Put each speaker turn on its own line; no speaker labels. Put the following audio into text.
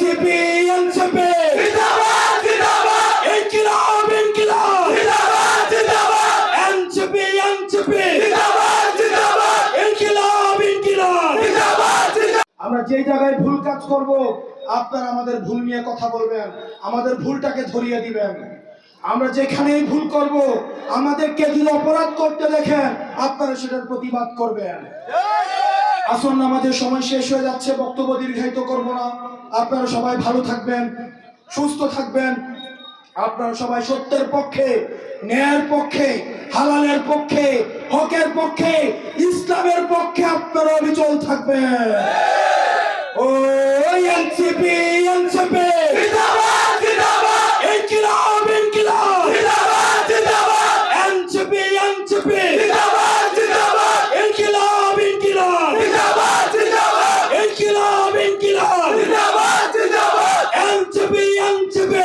NCP NCP. ইনকিলাব ইনকিলাব। এনসিপি এনসিপি। ইনকিলাব ইনকিলাব। আমরা যেই জায়গায় ভুল কাজ করব আপনারা আমাদের ভুল নিয়ে কথা বলবেন আমাদের ভুলটাকে ধরিয়ে দিবেন। আমরা যেখানেই ভুল করব আমাদেরকে যদি অপরাধ করতে দেখেন আপনারা সেটার প্রতিবাদ করবেন। আসুন নামাজের সময় শেষ হয়ে যাচ্ছে, বক্তব্য দীর্ঘায়িত করব না। আপনারা সবাই ভালো থাকবেন, সুস্থ থাকবেন। আপনারা সবাই সত্যের পক্ষে, ন্যায়ের পক্ষে, হালালের পক্ষে, হকের পক্ষে, ইসলামের পক্ষে আপনারা অবিচল থাকবেন ও এনসিপি এনসিপি ইনকিলাব ইনকিলাব এনসিপি এনসিপি ইনকিলাব ইনকিলাব ইনকিলাব ইনকিলাব এনসিপি এনসিপি